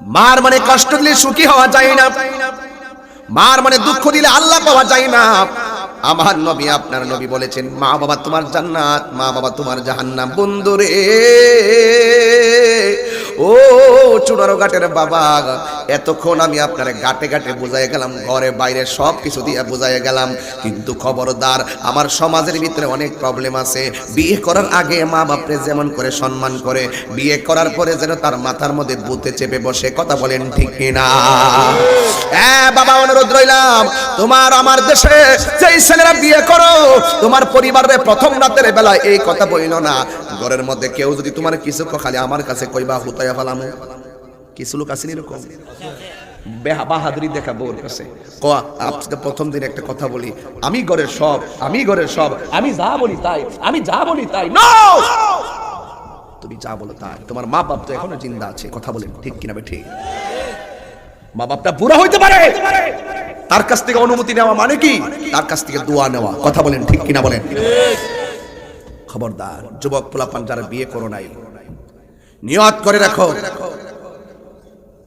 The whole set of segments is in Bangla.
মার মানে কষ্ট দিলে সুখী হওয়া যায় না। মার মানে দুঃখ দিলে আল্লাহ পাওয়া যায় না। আমার নবী, আপনার নবী বলেছেন, মা বাবা তোমার জান্নাত, মা বাবা তোমার জাহান্নাম। বন্ধুরে, ও চুনারো ঘাটের বাবা এতক্ষণ আমি আপনার গাটে গাটে বুঝাই গেলাম, ঘরে বাইরে সব কিছু দিয়ে বুঝাই গেলাম। কিন্তু খবরদার, আমার সমাজের ভিতরে অনেক প্রবলেম আছে। বিয়ে করার আগে মা বাপরে যেমন করে সম্মান করে, বিয়ে করার পরে যেন তার মাথার মধ্যে বুতে চেপে বসে কথা বলেন ঠিক কিনা? হ্যাঁ বাবা, অনুরোধ রইলাম, তোমার আমার দেশে যেই ছেলেরা বিয়ে করো, তোমার পরিবারের প্রথম রাতের বেলা এই কথা বইল না। ঘরের মধ্যে কেউ যদি তোমার কিছু খালি আমার কাছে কইবা, হুতাইয়া ফেলাম। কিছু লোক আসেনি এরকম? বাহাদুরি দেখা বউর কাছে। ক আজকে প্রথম দিন একটা কথা বলি। আমি ঘরের সব, আমি ঘরের সব, আমি যা বলি তাই, আমি যা বলি তাই। তুমি যা বলো তাই। তোমার মা বাপ তো এখনও জিন্দা আছে, কথা বলেন ঠিক কিনা ঠিক? মা বাপটা বুড়া হইতে পারে। তার কাছ থেকে অনুমতি নেওয়া মানে কি? তার কাছ থেকে দোয়া নেওয়া। কথা বলেন ঠিক কিনা বলেন? খবরদার, যুবক পোলাপান যারা বিয়ে করো নাই, নিয়ত করে রাখো।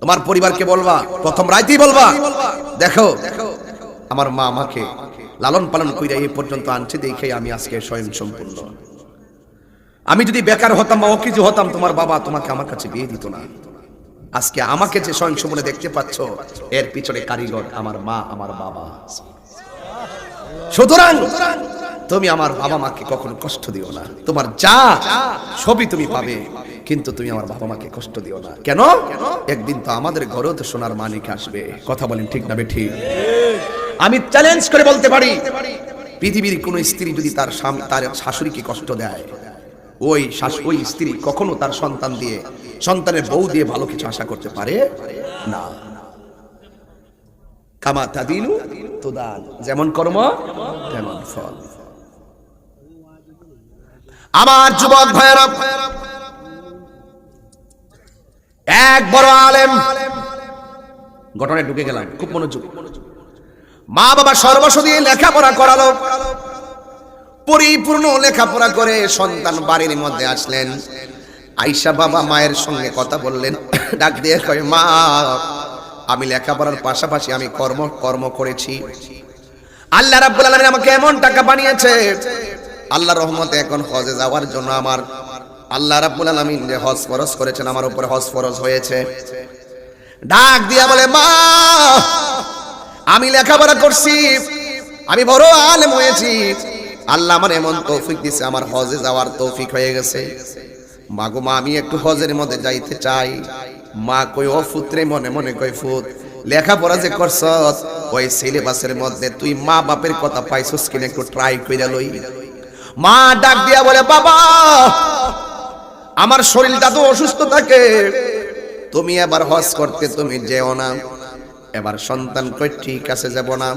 তোমার পরিবারকে বলবা, প্রথম রাইতেই বলবা, দেখো, আমার মা আমাকে লালন পালন কইরা এই পর্যন্ত আনছে দেখে আমি আজকে স্বয়ং সম্পূর্ণ। আমি যদি বেকার হতাম বা অকিছু হতাম, তোমার বাবা তোমাকে আমার কাছে বিয়ে দিত না। আজকে আমাকে যে স্বয়ং সম্পূর্ণ দেখতে পাচ্ছ, এর পিছনে কারিগর আমার মা, আমার বাবা। সুতরাং তুমি আমার বাবা মাকে কখনো কষ্ট দিও না। তোমার যা, সবই তুমি পাবে। কিন্তু তুমি আমার বাবা মাকে কষ্ট দিও না। কেন? একদিন তো আমাদের ঘরেও তো সোনার মানিক আসবে। কথা বলেন ঠিক না বে ঠিক আমি চ্যালেঞ্জ করে বলতে পারি, পৃথিবীর কোন স্ত্রী যদি তার স্বামী, তার শাশুড়িকে কষ্ট দেয়, ওই শাশ- ওই স্ত্রী কখনো তার সন্তান দিয়ে, সন্তানের বউ দিয়ে ভালো কিছু আশা করতে পারে? না। কামা তাদিনু তোদান। যেমন কর্ম, তেমন ফল। আমার যুবক ভাইয়েরা এক বড় আলেম। ঘটনায় ঢুকে গেলাম, খুব মনোযোগ। মা বাবা সর্বস্ব দিয়ে লেখাপড়া করালো। পরিপূর্ণ লেখাপড়া করে সন্তান বাড়ির মধ্যে আসলেন। আইসা বাবা মায়ের সঙ্গে কথা বললেন, ডাক দিয়ে কয়, মা, আমি লেখাপড়ার পাশাপাশি আমি কর্ম কর্ম করেছি। আল্লাহ রাব্বুল আলামিন আমাকে এমন টাকা বানিয়েছে। আল্লাহ রহমতে এখন হজে যাওয়ার জন্য আমার আল্লাহ রাব্বুল আলামিন যে হজ ফরজ করেছেন, আমার উপরে হজ ফরজ হয়েছে। ডাক দিয়া বলে, মা, আমি লেখাপড়া করছি, আমি বড় আলেম হয়েছি। আল্লাহ আমার এমন তৌফিক দিছে, আমার হজে যাওয়ার তৌফিক হয়ে গেছে। মা গো মা, আমি একটু হজের মধ্যে যাইতে চাই। মা কই ও পুত্রে, মনে মনে কই ফুত লেখাপড়া যে করছ, ওই সিলেবাসের মধ্যে তুই মা বাপের কথা পাইছস কিনা একটু ট্রাই কইরা লই। মা ডাক দিয়া বলে, বাবা আমার শরীরটা তো অসুস্থ থাকে। তুমি এবার হজ করতে তুমি যেও না। এবার সন্তান কই, ঠিক আছে, যাব না।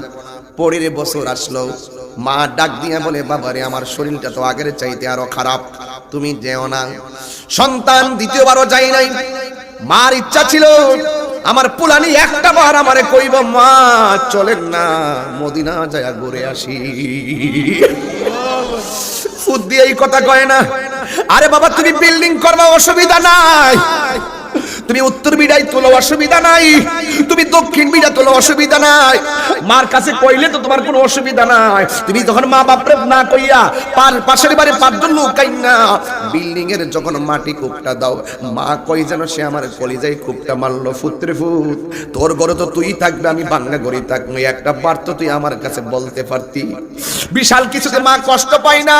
পরের বছর আসলো। মা ডাক দিয়া বলে, বাবারে, আমার শরীরটা তো আগের চাইতে আরও খারাপ। তুমি যেও না। সন্তান দ্বিতীয়বারও যাই নাই। মার ইচ্ছা ছিল, আমার পুলানি একটা বার আমারে কইব, মা, চলেন না, মদিনা যায় ঘুরে আসি। ফুদ দিয়ে এই কথা কয় না। আরে বাবা তুমি বিল্ডিং করবা অসুবিধা নাই। তুমি উত্তর বিড়াই তোলো, অসুবিধা নাই। তুমি দক্ষিণ বিড়া তোলো, অসুবিধা নাই। মার কাছে কইলে তো তোমার কোনো অসুবিধা নাই। তুমি যখন মা বাপরে না কইয়া পার পাশের বাড়ি পাঁচজন লোক না বিল্ডিং এর যখন মাটি কূপটা দাও, মা কই যেন সে আমার কলিজায় কূপটা মারলো ফুত্রে ফুত। তোর ঘরে তো তুই থাকবে, আমি বাংলা গড়ি থাকব। একটা বার তো তুই আমার কাছে বলতে পারতি। বিশাল কিছুতে মা কষ্ট পায় না।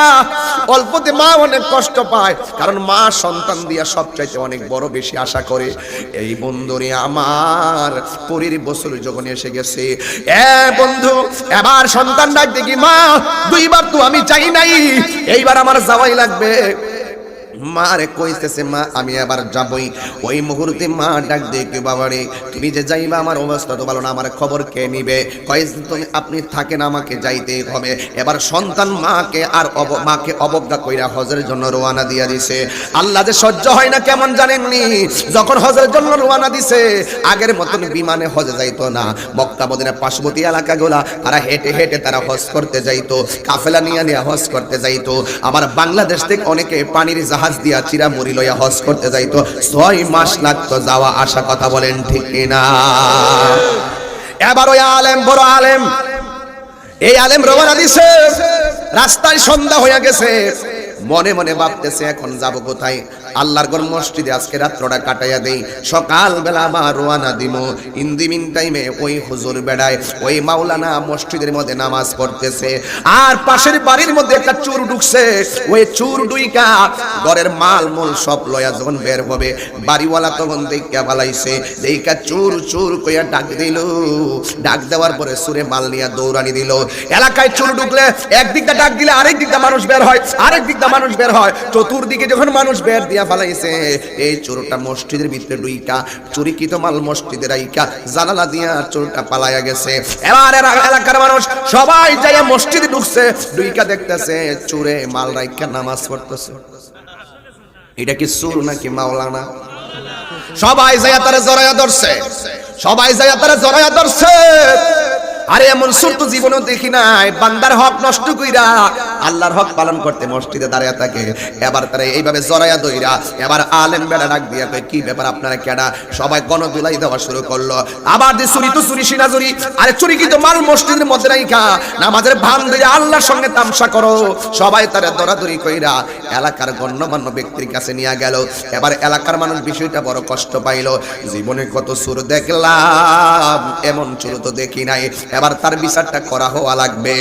অল্পতে মা অনেক কষ্ট পায়। কারণ মা সন্তান দিয়া সবচাইতে অনেক বড় বেশি আশা করে। এই বন্ধুরে আমার, পরের বছর যখন এসে গেছে, এ বন্ধু, এবার সন্তান ডাক দেখি মা? দুইবার তো আমি চাই নাই, এইবার আমার যাওয়াই লাগবে। মারে কইতেছে মা, আমি আবার যাবই। ওই মুহূর্তে মা ডাক দিয়ে, কে বাবারে, তুমি যে যাইবা, আমার অবস্থা তো ভালো না, আমার খবর কে নিবে? কয়, তুমি, আপনি থাকেন আমাকে যাইতে হবে। এবার সন্তান মাকে আর মাকে অবজ্ঞা কইরা হজের জন্য রোয়ানা দিয়া দিছে। আল্লাহ যে সহ্য হয় না কেমন জানেননি? যখন হজের জন্য রোয়ানা দিছে, আগের মতন বিমানে হজে যাইতো না। মক্কা মদিনা পার্শ্ববর্তী এলাকাগুলা, তারা হেঁটে হেঁটে তারা হজ করতে যাইতো। কাফেলা নিয়ে নিয়ে হজ করতে যাইতো। আমার বাংলাদেশ থেকে অনেকে পানির জাহাজ জাহাজ দিয়া চিরা মুড়ি লইয়া হজ করতে যাইতো। ছয় মাস লাগতো যাওয়া আসা কথা বলেন ঠিক না এবার ওই আলেম, বড় আলেম, এই আলেম রবানা দিছে। রাস্তায় সন্ধ্যা হইয়া গেছে। মনে মনে ভাবতেছে, এখন যাব কোথায়? আল্লাহর ঘর মসজিদে আজকে রাত্রটা কাটাইয়া দেই। সকাল বেলা আমার রোয়ানা দিব ইন্দি মিন টাইমে ওই হুজুর বেড়ায়, ওই মাওলানা মসজিদের মধ্যে নামাজ পড়তেছে। আর পাশের বাড়ির মধ্যে একটা চুর ঢুকছে। ওই চুর ডুইকা ঘরের মাল মূল সব লয়া যখন বের হবে, বাড়িওয়ালা তখন দেখা বালাইছে দেখা চুর চুর কইয়া ডাক দিল। ডাক দেওয়ার পরে সুরে মাল নিয়ে দৌড়ানি দিল। এলাকায় চুর ঢুকলে একদিকটা ডাক দিলে আরেক দিকটা মানুষ বের হয় আরেক দিকটা মানুষ বের হয়। চতুর্দিকে যখন মানুষ বের দিয়া ফালাইছে। এই চোরটা মসজিদের ভিতরে ডুইকা চুরিকিত মাল মসজিদের রাইকা জানালা দিয়া চোরটা পালাইয়া গেছে। এবার এলাকার মানুষ সবাই যাইয়া মসজিদে ঢুকছে ডুইকা দেখতেছে চুরে মাল রাইকা নামাজ পড়তেছে। এটা কি সুর নাকি মাওলানা? সবাই যাইয়া তারা জড়াইয়া ধরছে। সবাই যাইয়া তারা জড়াইয়া ধরছে। আরে এমন সুর তো জীবনেও দেখি নাই। বান্দার হক নষ্ট কইরা আল্লাহর হক পালন করতে মসজিদে দাঁড়ায় থাকে। এবার তারা এইভাবে জড়াইয়া দইরা এবার আলেম বেড়া ডাক দিয়া কয়, কি ব্যাপার আপনারা কেডা? সবাই গণদুলাই দেওয়া শুরু করল। আবার যে চুরি তো চুরি, সিনা চুরি, আরে চুরি কিন্তু মাল মসজিদের মধ্যে রাইখা। নামাজের ভান দিয়ে আল্লাহর সঙ্গে তামসা করো। সবাই তারা দরাদরি কইরা এলাকার গণ্যমান্য ব্যক্তির কাছে নিয়ে গেল। এবার এলাকার মানুষ বিষয়টা বড় কষ্ট পাইল। জীবনে কত সুর দেখলাম, এমন চুর তো দেখি নাই। এবার তার বিচারটা করা হওয়া লাগবে।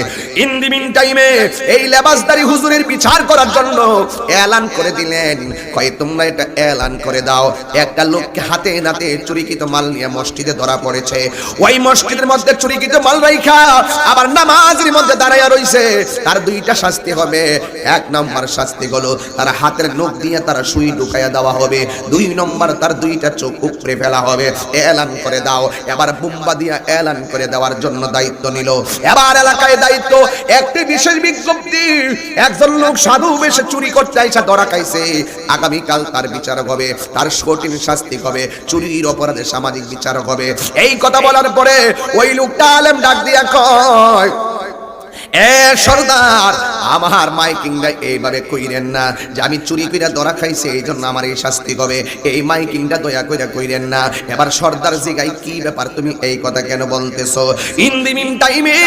ইন দি মিন টাইমে এই লেবাসদারি হুজুরের বিচার করার জন্য এলান করে দিলেন। কয় তোমরা এটা এলান করে দাও। একটা লোককে হাতে নাতে চুরিকিত মাল নিয়ে মসজিদে ধরা পড়েছে। ওই মসজিদের মধ্যে চুরিকিত মাল রাইখা আবার নামাজের মধ্যে দাঁড়াইয়া রইছে। তার দুইটা শাস্তি হবে। এক নম্বর শাস্তি হলো তার হাতের নখ দিয়ে তার সুই ঢুকাইয়া দেওয়া হবে। দুই নম্বর তার দুইটা চোখ উপড়ে ফেলা হবে। এলান করে দাও। এবার বুম্বা দিয়া এলান করে দেওয়ার জন্য দায়িত্ব নিল। এবার এলাকায় দায়িত্ব। একটি বিশেষ বিজ্ঞপ্তি, একজন লোক সাধু বেশে চুরি করতে আইসা ধরা খাইছে। আগামীকাল তার বিচারক হবে, তার কঠিন শাস্তি হবে, চুরির অপরাধে সামাজিক বিচারক হবে। এই কথা বলার পরে ওই লোকটা আলেম ডাক দিয়া কয় এ সর্দার, আমার মাইকিংটা এইভাবে কইরেন না যে আমি চুরি কইরা ধরা খাইছি এই জন্য আমার এই শাস্তি হবে। এই মাইকিংটা দয়া কইরা কইরেন না। এবার সর্দার জিগাই, কি ব্যাপার তুমি এই কথা কেন বলতেছো? ইন দি মিন টাইমে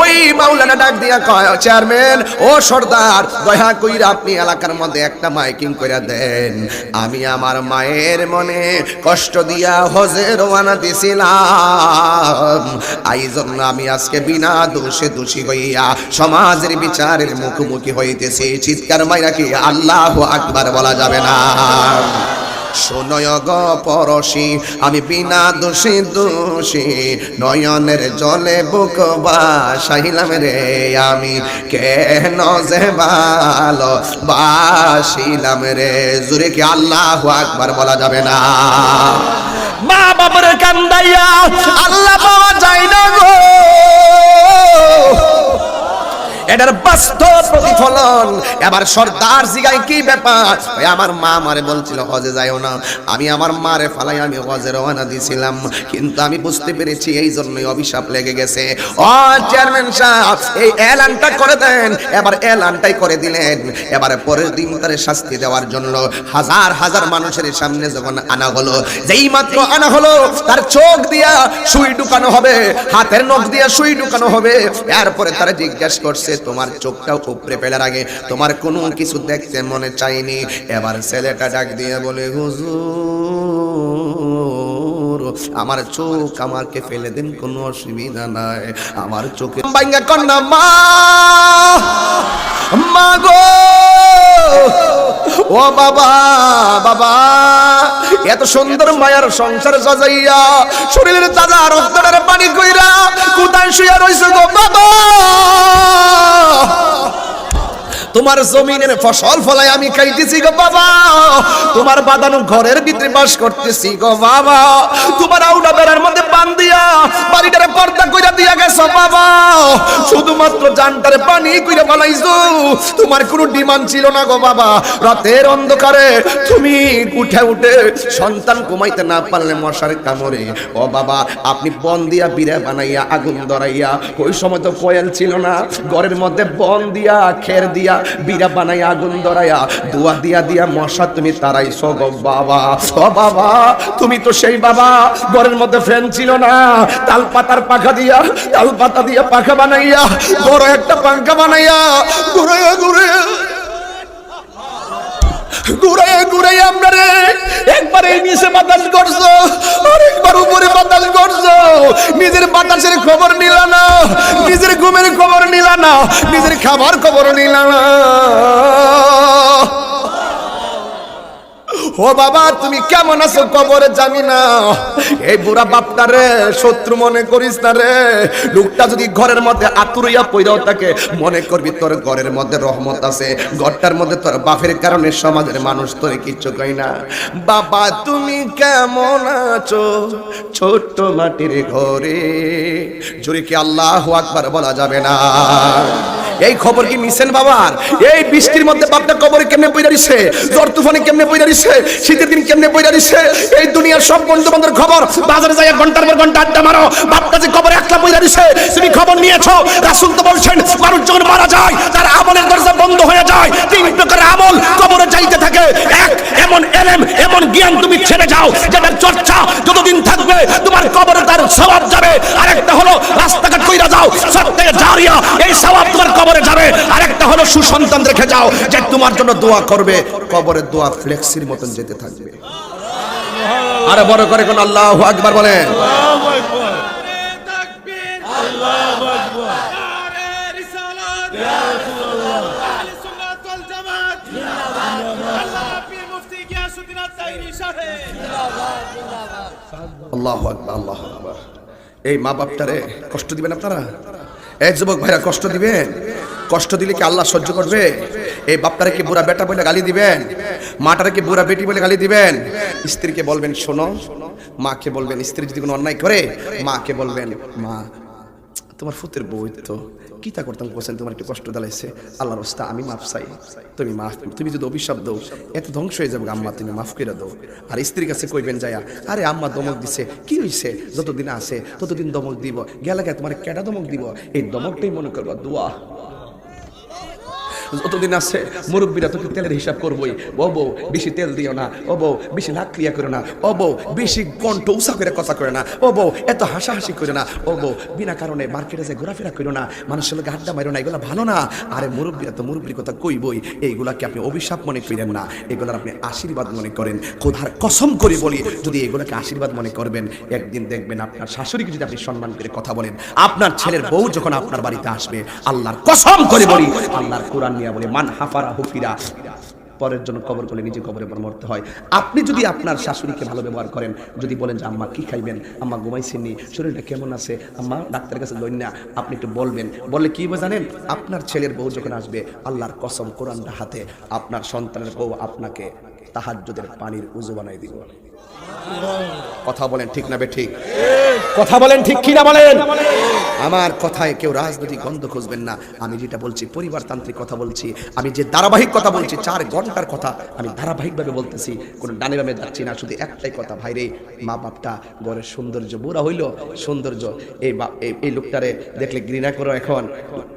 ওই মাওলানা ডাক দিয়া কয় চেয়ারম্যান ও সর্দার, দয়া কইরা আপনি এলাকার মধ্যে একটা মাইকিং কইরা দেন। আমি আমার মায়ের মনে কষ্ট দিয়া হজে রওনা দিছিলাম। এই জন্য আমি আজকে বিনা দোষে দোষী হইয়া সমাজের বিচারের মুখোমুখি হইতেছি চিৎকার মাইরা কি আল্লাহ আকবার বলা যাবে না? শোনয় গ পরশি, আমি বিনা দোষী দোষী নয়নের জলে বুক বাসাইলাম রে আমি। কেন যে ভালো বাসিলাম রে? জুড়ে কি আল্লাহ আকবার বলা যাবে না? মা বাবার কান্দাইয়া, আল্লাহ পাওয়া যায় না গো। এটার বাস্তব প্রতিফলন। এবার সর্দার জিগায় কি ব্যাপার? ওই আমার মা আমারে বলছিল, হজে যাইও না। আমি আমার মারে ফালাই, আমি হজে রওনা দিছিলাম। কিন্তু আমি বুঝতে পেরেছি এই জন্যই অভিশাপ লেগে গেছে। ও চেয়ারম্যান সাহেব, এই এলানটা করে দেন। এবার এলানটাই করে দিলেন। এবারে পরের দিন তারে শাস্তি দেওয়ার জন্য হাজার হাজার মানুষের সামনে যখন আনা হলো, যেই মাত্র আনা হলো, তার চোখ দিয়া সুই ঢুকানো হবে, হাতের নখ দিয়া সুই ঢুকানো হবে। এরপরে তারা জিজ্ঞেস করছে তোমার চোখটাও উপরে ফেলার আগে। তোমার কোনো কিছু দেখতে মনে চাইনি। এবার ছেলেটা ডাক দিয়ে বলে, হুজুর, আমার চোখ আমাকে ফেলে দিন, কোনো অসুবিধা নাই। আমার চোখে কন্যা মা মা গো। ও বাবা বাবা, এত সুন্দর মায়ার সংসার সাজাইয়া শরীরের তাজা রক্তের পানি কইরা কোথায় শুয়ে রইছে গো বাবা? তোমার জমিনের ফসল ফলাই আমি খাইতেছি গো বাবা। তোমার বাদানো ঘরের ভিতরে বাস করতেছি গো বাবা। তোমার আউডা বেড়ার মধ্যে বান দিয়া, বাড়িটারে পর্দা কইরা দিয়া গেছো বাবা। শুধুমাত্র জানটারে পানি কইরা বানাইছো তোমার কোনো ডিমান্ড ছিল না গো বাবা। রাতের অন্ধকারে তুমি উঠে উঠে সন্তান ঘুমাইতে না পারলে মশার কামড়ে। ও বাবা, আপনি বন দিয়া বিড়ে বানাইয়া, আগুন ধরাইয়া, ওই সময় তো কোয়েল ছিল না। ঘরের মধ্যে বন দিয়া, খের দিয়া বিড়া বানাই আগুন ধরাইয়া দুয়া দিয়া দিয়া মশা তুমি তারাইছ গো বাবা। ও বাবা, তুমি তো সেই বাবা, ঘরের মধ্যে ফ্যান ছিল না। তাল পাতার পাখা দিয়া তাল পাতা দিয়া পাখা বানাইয়া, বড় একটা পাখা বানাইয়া ঘুরে ঘুরে ঘুরে ঘুরে আমরা রে। একবার এই নিচে বাতাস করছ আর একবার উপরে বাতাস করছ। নিজের বাতাসের খবর নিল না, নিজের ঘুমের খবর নিল না, নিজের খাবার খবর নিল না। ও বাবা, তুমি কেমন আছো কবরে জানি না। এই বুড়া বাপটা রে, শত্রু মনে করিস না রে। লোকটা যদি ঘরের মধ্যে আতুরিয়া পইরাও থাকে, মনে করবি তোর ঘরের মধ্যে রহমত আছে। ঘরটার মধ্যে তোর বাপের কারণে সমাজের মানুষ তোরে কিচ্ছু কই না। বাবা, তুমি কেমন আছো ছোট্ট মাটির ঘরে? জোরে কি আল্লাহ আকবার বলা যাবে না? এই খবর কি মিশেন বাবার? এই বৃষ্টির মধ্যে বাপটা কবরে কেমনে পইরা দিছে? জ্বর তুফানে কেমনে পইরা দিছে? শীতের দিন কেমনে পইরা দিছে? এই দুনিয়ার সব বন্ধু বান্ধবের খবর, বাজারে যাই ঘণ্টার পর ঘণ্টা আড্ডা মারো বাপটা যে কবরে একলা পইরা দিছে, তুমি খবর নিয়েছো, রাসূল তো বলছেন, মানুষ যখন মারা যায়, তার আমলের দরজা বন্ধ হয়ে যায়। তিন প্রকার আমল কবরে যাইতে থাকে। এক, এমন এলেম, এমন জ্ঞান তুমি ছেড়ে যাও, যেটার চর্চা যতদিন থাকবে, তোমার কবরে তার স্বভাব যাবে। আরেকটা হলো, রাস্তাঘাট কইরা যাও, সব করিয়া এই তোমার কবরে যাবে। আরেকটা হলো সুসন্তান রেখে যাও যে তোমার জন্য দোয়া করবে। কবরে দোয়া ফ্লেক্সির মতন যেতে থাকবে। আরে বড় করে কোন আল্লাহ আল্লাহ আল্লাহ এই মা বাপটারে কষ্ট দিবেন আপনারা? এই যুবক ভাইরা, কষ্ট দিবেন। কষ্ট দিলে কি আল্লাহ সহ্য করবে? এই বাপটারে কি বুড়া বেটা বলে গালি দিবেন? মাটারে কি বুড়া বেটি বলে গালি দিবেন? স্ত্রীকে বলবেন, শোনো, মাকে বলবেন, স্ত্রী যদি কোনো অন্যায় করে, মাকে বলবেন, মা তোমার ফুতের বই তো কিতা করতাম কোসেন তোমার একটু কষ্ট দালাইছে? আল্লাহর রস্তা আমি মাফ চাই। তুমি মাফ তুমি যদি অভিশাপ দাও, এত ধ্বংস হয়ে যাবে আম্মা, তুমি মাফ করে দাও। আর স্ত্রীর কাছে কইবেন যায়া, আরে আম্মা দমক দিছে, কি হইছে? যতদিন আছে, ততদিন দমক দিব। গেলে তোমার কেটা দমক দিব? এই দমকটাই মনে করবা, দোয়া। যতদিন আছে, মুরব্বীরা তোকে তেলের হিসাব করবোই। ও বউ, বেশি তেল দিও না। ও বউ, বেশি নাক ক্রিয়া করে না। ও বউ, বেশি কণ্ঠ উষা করে কথা করে না। ও বউ, এত হাসাহাসি করে না। ও বউ, বিনা কারণে মার্কেটে যে ঘোরাফেরা করো না, মানুষের লোক আড্ডা মারো না, এগুলো ভালো না। আরে মুরব্বীরা তো মুরব্বীর কথা কইবই। এইগুলাকে আপনি অভিশাপ মনে করেন না। এগুলার আপনি আশীর্বাদ মনে করেন। কোধার কসম করে বলি, যদি এগুলোকে আশীর্বাদ মনে করবেন, একদিন দেখবেন আপনার শাশুড়িকে যদি আপনি সম্মান করে কথা বলেন, আপনার ছেলের বউ যখন আপনার বাড়িতে আসবে, আল্লাহর কসম করে বলি, আল্লাহর কোরআন নিয়ে বলে, মান হাফারা হুফিরা পরের জন্য কবর করলে নিজে কবরে পর মরতে হয়। আপনি যদি আপনার শাশুড়িকে ভালো ব্যবহার করেন, যদি বলেন যে, আম্মা কি খাইবেন? আম্মা ঘুমাইছেননি, শরীরটা কেমন আছে? আম্মা ডাক্তারের কাছে লইন না আপনি একটু বলবেন। বললে কি জানেন? আপনার ছেলের বউ যখন আসবে, আল্লাহর কসম কোরআনটা হাতে, আপনার সন্তানের বউ আপনাকে তাহাজ্জুদের পানির উজু বানাই দিব। কথা বলেন ঠিক না বে ঠিক? কথা বলেন ঠিক কি না বলেন? আমার কথায় কেউ রাজনৈতিক গন্ধ খুঁজবেন না। আমি যেটা বলছি পরিবারতান্ত্রিক কথা বলছি আমি যে ধারাবাহিক কথা বলছি চার ঘণ্টার কথা আমি ধারাবাহিকভাবে বলতেছি কোনো ডানে বামে যাচ্ছি না শুধু একটাই কথা ভাইরে মা বাপটা ঘরের সৌন্দর্য বুড়া হইল সৌন্দর্য। এই এই- লোকটারে দেখলে ঘৃণা করো এখন।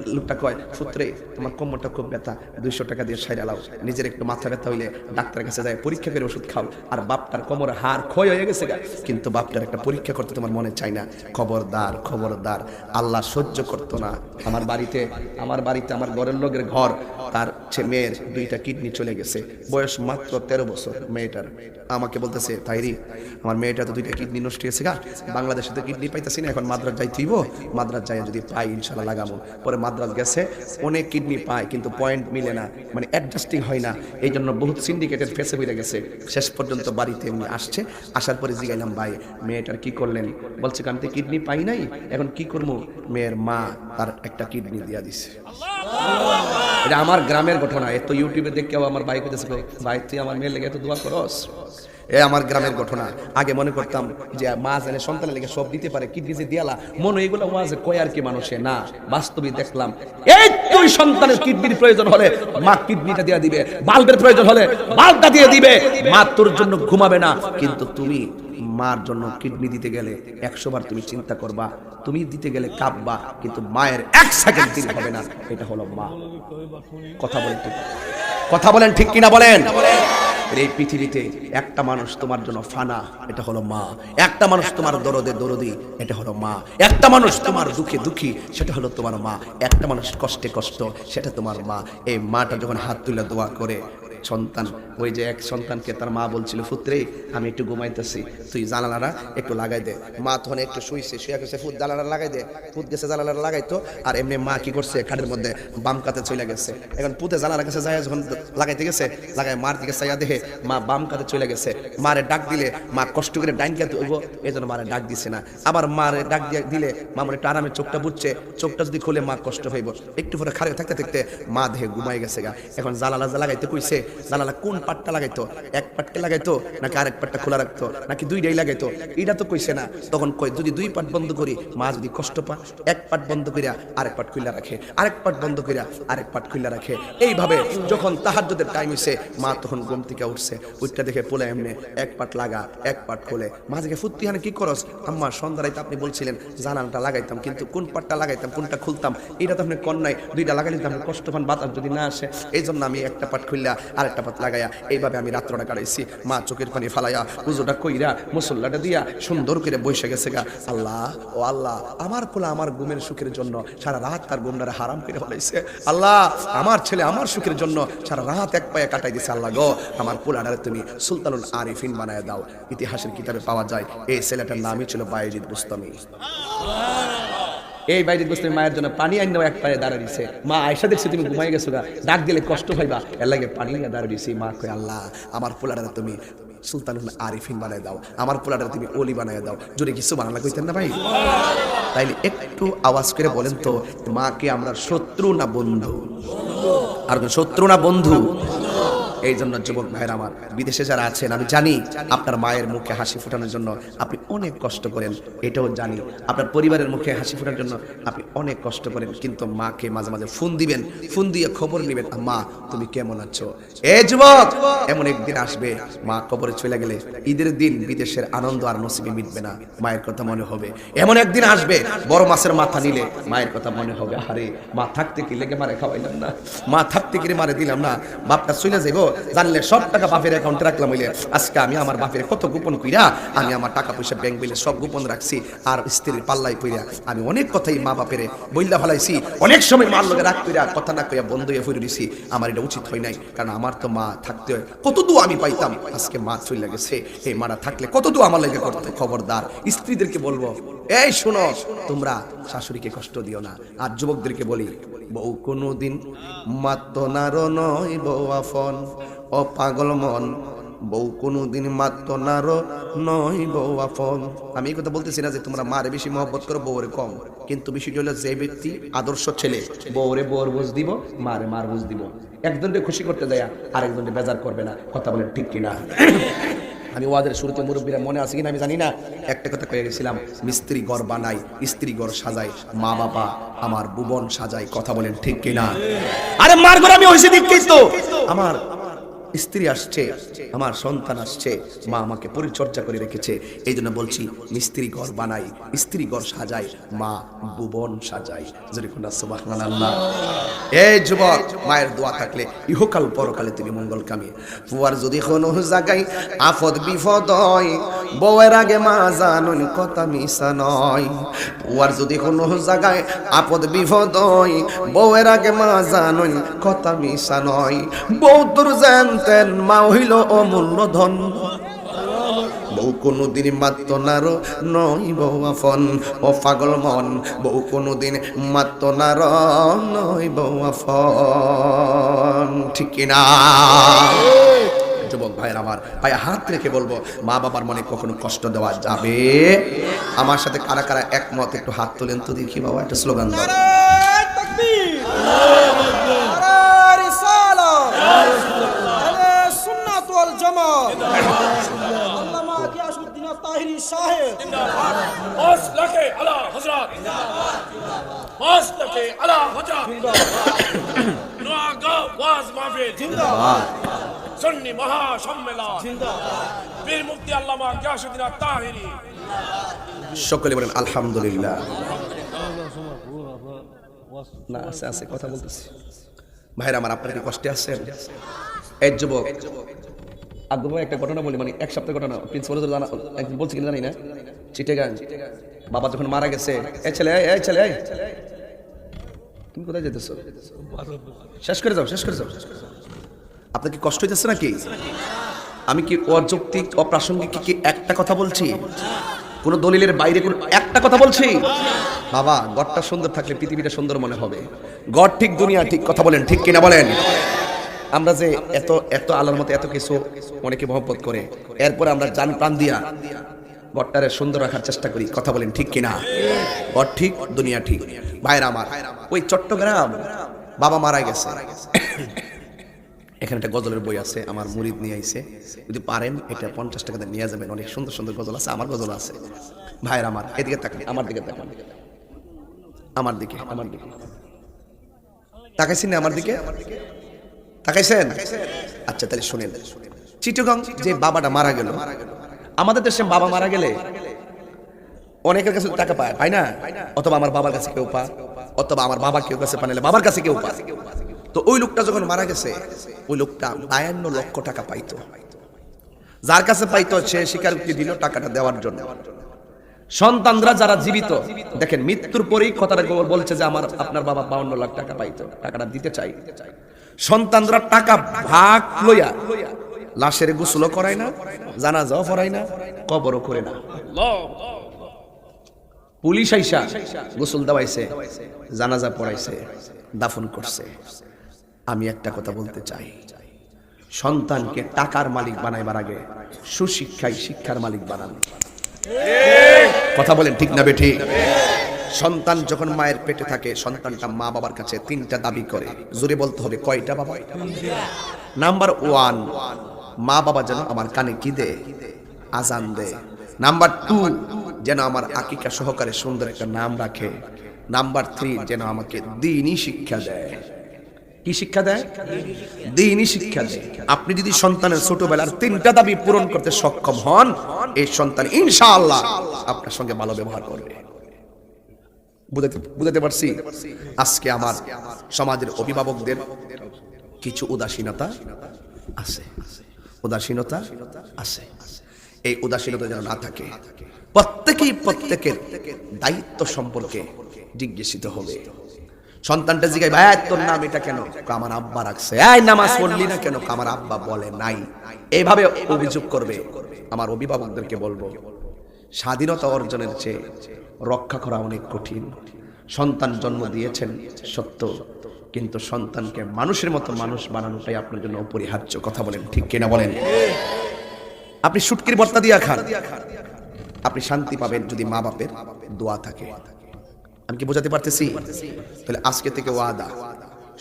লোকটা কয় সূত্রে তোমার কোমরটা খুব ব্যথা দুইশো টাকা দিয়ে সাইড আলাও নিজের একটু মাথা ব্যথা হইলে ডাক্তারের কাছে যায় পরীক্ষা করে ওষুধ খাও আর বাপটার কোমরে হাড় ক্ষয় হয়ে গেছে গা। কিন্তু বাপটার একটা পরীক্ষা করতে তোমার মনে চাই না। খবরদার খবরদার। আল্লাহ সহ্য করতো না। আমার বাড়িতে আমার বাড়িতে আমার ঘরের লোকের ঘর, তার মেয়ের দুইটা কিডনি চলে গেছে। বয়স মাত্র তেরো বছর মেয়েটার। আমাকে বলতেছে, তাইরি, আমার মেয়েটা তো দুইটা কিডনি নষ্ট হয়েছে গা। বাংলাদেশে তো কিডনি পাইতেছি না, এখন মাদ্রাজ যাই তুইব মাদ্রাজ যাই যদি পাই, ইনশাল্লাহ লাগামো। পরে মাদ্রাজ গেছে, অনেক কিডনি পায়, কিন্তু পয়েন্ট মিলে না। মানে অ্যাডজাস্টিং হয় না। এই জন্য বহুত সিন্ডিকেটেড ফেসে হয়ে গেছে। শেষ পর্যন্ত বাড়িতে এমনি আসছে। আসার পরে জিগাইলাম, ভাই, মেয়েটার কি করলেন? বলছে আমি তো কিডনি পাই নাই, এখন কি করব? মেয়ের মা তার একটা কিডনি দিয়া দিছে। এটা আমার গ্রামের ঘটনা এত ইউটিউবে দেখে আমার ভাই কইতেছে ভাই, তুই আমার মেয়ের লেগে এত দোয়া করস? এ আমার গ্রামের ঘটনা। আগে মনে করতাম যে মা জানে সন্তানের লেগে সব দিতে পারে, কিডনি যে দিয়ালা, মনে এগুলো ওয়াজে কয় আর কি মানুষে? না, বাস্তবে দেখলাম, এই ওই সন্তানের কিডনির প্রয়োজন হলে মা কিডনিটা দিয়ে দিবে, বাল্বের প্রয়োজন হলে বাল্বটা দিয়ে দিবে। মা তোর জন্য ঘুমাবে না, কিন্তু তুমি মার জন্য কিডনি দিতে গেলে একশো বার তুমি চিন্তা করবা, তুমি দিতে গেলে কাঁপবা কিন্তু মায়ের এক সেকেন্ড দিন হবে না, এটা হলো মা। কথা বলেন কথা বলেন ঠিক কিনা বলেন? এই পৃথিবীতে একটা মানুষ তোমার জন্য ফানা, এটা হলো মা। একটা মানুষ তোমার দরদে দরদি, এটা হলো মা। একটা মানুষ তোমার দুঃখে দুঃখী, সেটা হলো তোমার মা। একটা মানুষ কষ্টে কষ্ট, সেটা তোমার মা। এই মাটা যখন হাত তুলে দোয়া করে সন্তান। ওই যে এক সন্তানকে তার মা বলছিল পুত্রে আমি একটু ঘুমাইতেছি, তুই জানালাটা একটু লাগাই দে। মা তখন একটু শুইছে শুয়ে গেছে ফুট জানালা লাগাই দে। ফুট গেছে, জানালাটা লাগাইতো, আর এমনি মা কি করছে, খাটের মধ্যে বাম কাতে চলে গেছে। এখন পুতে জানালা কাছে যায় যখন লাগাইতে গেছে লাগাই মার দিকে চাইয়া দেখে মা বাম কাতে চলে গেছে। মারে ডাক দিলে, মা কষ্ট করে ডাইন কাতে উঠবো এই জন্য মারে ডাক দিছে না। আবার মারে ডাক দিয়ে দিলে, মা মনে একটু আরামে চোখটা বুঝছে চোখটা যদি খুলে মা কষ্ট হইব একটু পরে খারে থাকতে থাকতে মা দেহে ঘুমাই গেছে গা। এখন জানালা যা লাগাইতে কইছে জানালা কোন পাটটা লাগাইতো? এক পাটকে লাগাইতো নাকি আরেক পাটটা খোলা রাখতো? নাকি দুইটাই লাগাইতো? এটা তো কইছে না। তখন কই যদি দুই পাট বন্ধ করি, মা যদি কষ্ট পা এক পাট বন্ধ করিয়া আরেক পাট খুলে রাখে। আরেক পাট বন্ধ করিয়া আরেক পাট খুলে রাখে। এইভাবে যখন তাহাজ্জুদের টাইম হইছে, মা তখন ঘুম থেকে উঠছে। উঠটা দেখে পোলে এমনি এক পাট লাগা, এক পাট খোলে। মা দেখে ফুত্তি হানে কি করস? আম্মা সন্ধ্যা রাইতে আপনি বলছিলেন, জানালাটা লাগাইতাম, কিন্তু কোন পাটটা লাগাইতাম, কোনটা খুলতাম? এটা তো আপনি কন নাই। দুইটা লাগাইলে তো আপনি কষ্ট পান, বাতাস যদি না আসে। এই জন্য আমি একটা পাট খুললা আরেকটা পাট লাগাইয়া এইভাবে আমি রাত্রটা কাটাইছি। মা চোখের পানি ফালাইয়া পুজোটা কইরা মুসল্লাটা দিয়া সুন্দর করে বসে গেছে গা। আল্লাহ, ও আল্লাহ, আমার পোলা আমার গুমের সুখের জন্য সারা রাত তার ঘুমটারে হারাম করে ফলাইছে। আল্লাহ, আমার ছেলে আমার সুখের জন্য সারা রাত এক পায়ে কাটাই দিছে। আল্লাহ গো, আমার পোলাটারে তুমি সুলতানুল আরিফিন বানায় দাও। ইতিহাসের কিতাবে পাওয়া যায়, এই ছেলেটার নামই ছিল বায়েজিদ বুস্তামি। এই বাইরে বসতে মায়ের জন্য পানি আইন এক পায়ে দিছে মা আয়সা দেখছে, তুমি ঘুমাই গেছো গা। ডাক দিলে কষ্ট হইবা এর লাগে পানি নিয়ে দাঁড়া দিছি মা কয়, আল্লাহ, আমার পোলাটা তুমি সুলতানুল আরিফিন বানায় দাও। আমার পোলাটা তুমি ওলি বানায় দাও। যদি কিছু বানালা কইতেন না ভাই? তাইলে একটু আওয়াজ করে বলেন তো মাকে আমরা শত্রু না বন্ধু? আর শত্রু না বন্ধু? এই জন্য যুবক ভাইয়ের আমার, বিদেশে যারা আছেন, আমি জানি আপনার মায়ের মুখে হাসি ফোটানোর জন্য আপনি অনেক কষ্ট করেন, এটাও জানি। আপনার পরিবারের মুখে হাসি ফোটানোর জন্য আপনি অনেক কষ্ট করেন, কিন্তু মাকে মাঝে মাঝে ফোন দিবেন, ফোন দিয়ে খবর নেবেন মা তুমি কেমন আছো? এ যুবক, এমন একদিন আসবে, মা কবরে চলে গেলে ঈদের দিন বিদেশের আনন্দ আর নসিবে মিটবে না, মায়ের কথা মনে হবে। এমন একদিন আসবে, বড় মাছের মাথা নিলে মায়ের কথা মনে হবে, আরে, মা থাকতে কি লেগে মারে খাওয়াইলাম না, মা থাকতে কি মারে দিলাম না, বাপটা চলে যাইবো জানলে সব টাকা বাপের অ্যাকাউন্টে রাখলাম, হইলে আজকে আমি আমার বাপের কত গোপন কইরা আমি আমার টাকা পয়সা ব্যাংক বিলে সব গোপন রাখছি আর স্ত্রীর পাল্লাই পইরা আমি অনেক কথাই মা বাপেরে বইলা ফেলাইছি। অনেক সময় মার লগে রাগ কইরা, কথা না কইয়া বন্ধ হয়ে ফুরে দিছি। আমার এটা উচিত হয় নাই, কারণ আমার তো মা থাকতে হয়। কত দু আমি পাইতাম, আজকে মা চলে গেছে। এই মারা থাকলে কত দু আমার লেগে করতে। খবরদার, স্ত্রীদেরকে বলব, এই শোনো, তোমরা শাশুড়িকে কষ্ট দিও না। আর যুবকদেরকে বলি, বউ কোনো দিন মাত্র নারো নয় বউ আফন ও পাগল মন, বউ কোনো দিন মাত্র নারো নয় বউ আফন আমি এই কথা বলতেছি না যে তোমরা মারে বেশি মহব্বত করো, বউরে কম। কিন্তু বিষয়টা হলো যে ব্যক্তি আদর্শ ছেলে, বউরে বউর বুঝ দিব, মারে মার বুঝ দিব। একজনকে খুশি করতে দেয়া, আরেকজনকে বেজার করবে না, কথা বলে ঠিক কিনা? আমি ওয়াদের শুরুতে মুরব্বীরা মনে আছে কিনা আমি জানি না। একটা কথা কয়ে গেছিলাম, মিস্ত্রি ঘর বানাই স্ত্রী ঘর সাজাই মা বাবা আমার ভুবন সাজাই কথা বলেন ঠিক কিনা? আরে মার ঘর আমি হয়েছি দীক্ষিত আমার স্ত্রী আসছে, আমার সন্তান আসছে, মা আমাকে পরিচর্যা করে রেখেছে। এই জন্য বলছি, মিস্ত্রি ঘর বানাই, স্ত্রী ঘর সাজাই, মা ভুবন সাজাই। এই যুবক, মায়ের দোয়া থাকলে ইহকাল পরকালে তুমি মঙ্গল কামিয়ে যদি কোনো জায়গায় আফদ বিপদ হয় বউয়ের আগে মা জানুন কথা মিশা নয়। ফুয়ার যদি কোনো জায়গায় আপদ বিপদ হয়, বউয়ের আগে মা জানুন কথা মিশা নয়। বউ তোর জানতেন, মা হইল অমূল্য ধন। বউ কোনো দিন মাত্র নারো নই বউ আফন ও পাগল মন, বউ কোনো দিন মাত্র নার নই বউ আফন ঠিক কিনা? যুবক ভাইয়ের আমার ভাই হাত রেখে বলব মা বাবার মনে কখনো কষ্ট দেওয়া যাবে? আমার সাথে কারা কারা একমত? একটু হাত তোলেন তো দেখি বাবা একটা স্লোগান দাও। জিন্দাবাদ। সুন্নি মহা সম্মেলন বীর মুফতি আল্লামা গিয়াসউদ্দিন আত-তাহিরি। সকলে বলেন আলহামদুলিল্লাহ। না আছে আছে কথা বলতেছি। ভাইরা আমার আপনার কষ্টে আছেন? এক যুবক ভাই একটা ঘটনা বলি মানে এক সপ্তাহ ঘটনা। প্রিন্সিপাল জানা একদিন বলছি কিনা জানি না। চিটেগাং। বাবা যখন মারা গেছে এ ছেলে এই, এই ছেলে এই। তুমি কোথায় যেতেছো? শেষ করে যাও শেষ করে যাও। আপনার কি কষ্ট হইতেছে নাকি? আমি কি অযৌক্তিক, অপ্রাসঙ্গিক কি- একটা কথা বলছি? কোন দলিলের বাইরে কোন একটা কথা বলছি? বাবা, গড়টা সুন্দর থাকলে পৃথিবীটা সুন্দর মনে হবে। গড় ঠিক, দুনিয়া ঠিক, কথা বলেন, ঠিক কিনা বলেন? আমরা যে এত এত আলোর মতো এত কিছু অনেকে মহব্বত করে, এরপরে আমরা জান প্রাণ দিয়া গড়টারে সুন্দর রাখার চেষ্টা করি, কথা বলেন, ঠিক কিনা? গড় ঠিক, দুনিয়া ঠিক। ভাইরা আমার, ওই চট্টগ্রাম বাবা মারা গেছে। এখানে একটা গজলের বই আছে, আমার মুরিদ নিয়ে আইছে। যদি পারেন, এটা পঞ্চাশ টাকাতে নিয়ে যাবেন। অনেক সুন্দর সুন্দর গজল আছে, আমার গজল আছে। ভাইয়ের আমার, এদিকে তাকান। আমার দিকে তাকান। আমার দিকে আমার দিকে। তাকাইছেন না আমার দিকে? তাকাইছেন? আচ্ছা তাহলে শুনেন। যে বাবাটা মারা গেল, আমাদের দেশে বাবা মারা গেলে অনেকের কাছে টাকা পায় পায় না? অথবা আমার বাবার কাছে কেউ পা অথবা আমার বাবা কেউ কাছে পানালে বাবার কাছে কেউ পায়। তো ওই লোকটা যখন মারা গেছে, ওই লোকটা বায়ান্ন লক্ষ টাকা পাইতো। যার কাছে পাইতো সে স্বীকারোক্তি দিল টাকাটা দেওয়ার জন্য। সন্তানরা যারা জীবিত, দেখেন মৃত্যুর পরেই কথাটা বলছে যে আমার, আপনার বাবা বাউন্ন লাখ টাকা পাইতো, টাকাটা দিতে চাই। সন্তানরা টাকা ভাগ লইয়া লাশের গোসলও করায় না জানা জানাজাও পড়ায় না, কবরও করে না। পুলিশ আইসা গোসল দেওয়াইছে, জানাজা পড়াইছে, দাফন করছে। আমি একটা কথা বলতে চাই। সন্তানকে টাকার মালিক বানাইবার আগে সুশিক্ষায় শিক্ষার মালিক বানান। কথা বলেন ঠিক না বেঠি? সন্তান যখন মায়ের পেটে থাকে, সন্তানটা মা বাবার কাছে তিনটা দাবি করে। জোরে বলতে হবে, কয়টা বাবা? নাম্বার ওয়ান, মা বাবা যেন আমার কানে কি দে আজান দে নাম্বার টু, যেন আমার আকিকা সহকারে সুন্দর একটা নাম রাখে। নাম্বার থ্রি, যেন আমাকে দিনই শিক্ষা দেয়। কি শিক্ষা দেয়? দিনই শিক্ষা দেয়। আপনি যদি সন্তানের ছোটবেলার তিনটা দাবি পূরণ করতে সক্ষম হন এই সন্তান ইনশাআল্লাহ আপনার সঙ্গে ভালো ব্যবহার করবে। বুঝাতে বুঝাতে পারছি? আজকে আমার সমাজের অভিভাবকদের কিছু উদাসীনতা আছে। উদাসীনতা আছে। এই উদাসীনতা যেন না থাকে প্রত্যেকেই প্রত্যেকের দায়িত্ব সম্পর্কে জিজ্ঞাসিত হবে। সন্তানটা জিগাই ভাই তোর নাম এটা কেন? আমার আব্বা রাখছে। এই, নামাজ পড়লি না কেন? আমার আব্বা বলে নাই। এইভাবে অভিযোগ করবে আমার অভিভাবকদেরকে বলব। স্বাধীনতা অর্জনের চেয়ে রক্ষা করা অনেক কঠিন। সন্তান জন্ম দিয়েছেন, সত্য। কিন্তু সন্তানকে মানুষের মতো মানুষ বানানোটাই আপনার জন্য অপরিহার্য। কথা বলেন, ঠিক কিনা বলেন? আপনি সুটকির বর্তা দিয়া খান। আপনি শান্তি পাবেন যদি মা বাপের দোয়া থাকে। আমি কি বোঝাতে পারতেছি? তাহলে আজকে থেকে ওয়াদা।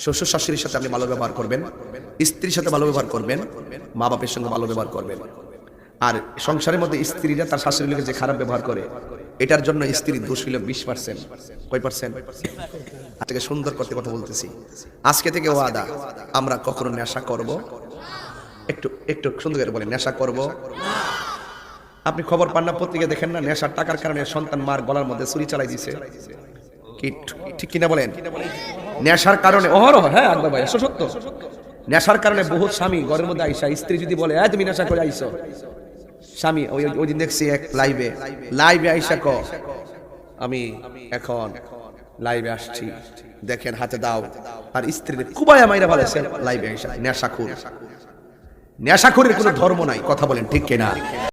শ্বশুর শাশুড়ির সাথে আপনি ভালো ব্যবহার করবেন, স্ত্রীর সাথে ভালো ব্যবহার করবেন, মা বাপের সঙ্গে ভালো ব্যবহার করবেন। আর সংসারের মধ্যে স্ত্রীরা তার শাশুড়ির লোকের যে খারাপ ব্যবহার করে, এটার জন্য স্ত্রী দোষ হইল বিশ পার্সেন্ট। কয় পার্সেন্ট? আজকে সুন্দর করতে কথা বলতেছি। আজকে থেকে ওয়াদা, আমরা কখনো নেশা করব? একটু একটু সুন্দর করে বলেন, নেশা করব? আপনি খবর পান না, পত্রিকা দেখেন না, নেশার টাকার কারণে সন্তান মার গলার মধ্যে চুরি চালাই দিছে। ঠিক কিনা বলেন? নেশার কারণে, অহরহ হ্যাঁ আকবর ভাই, এসো সত্য। নেশার কারণে বহুত স্বামী ঘরের মধ্যে আইসা, স্ত্রী যদি বলে হ্যাঁ তুমি নেশা করে আইসো। স্বামী ওই ওই দিন দেখছি এক লাইভে লাইভে আইসা ক আমি এখন লাইভে আসছি, দেখেন, হাতে দাও। আর স্ত্রীর কুবায়া মাইরা বলেছে লাইভে আইসা, নেশাখুর। নেশাখুরের কোনো ধর্ম নাই, কথা বলেন ঠিক কিনা?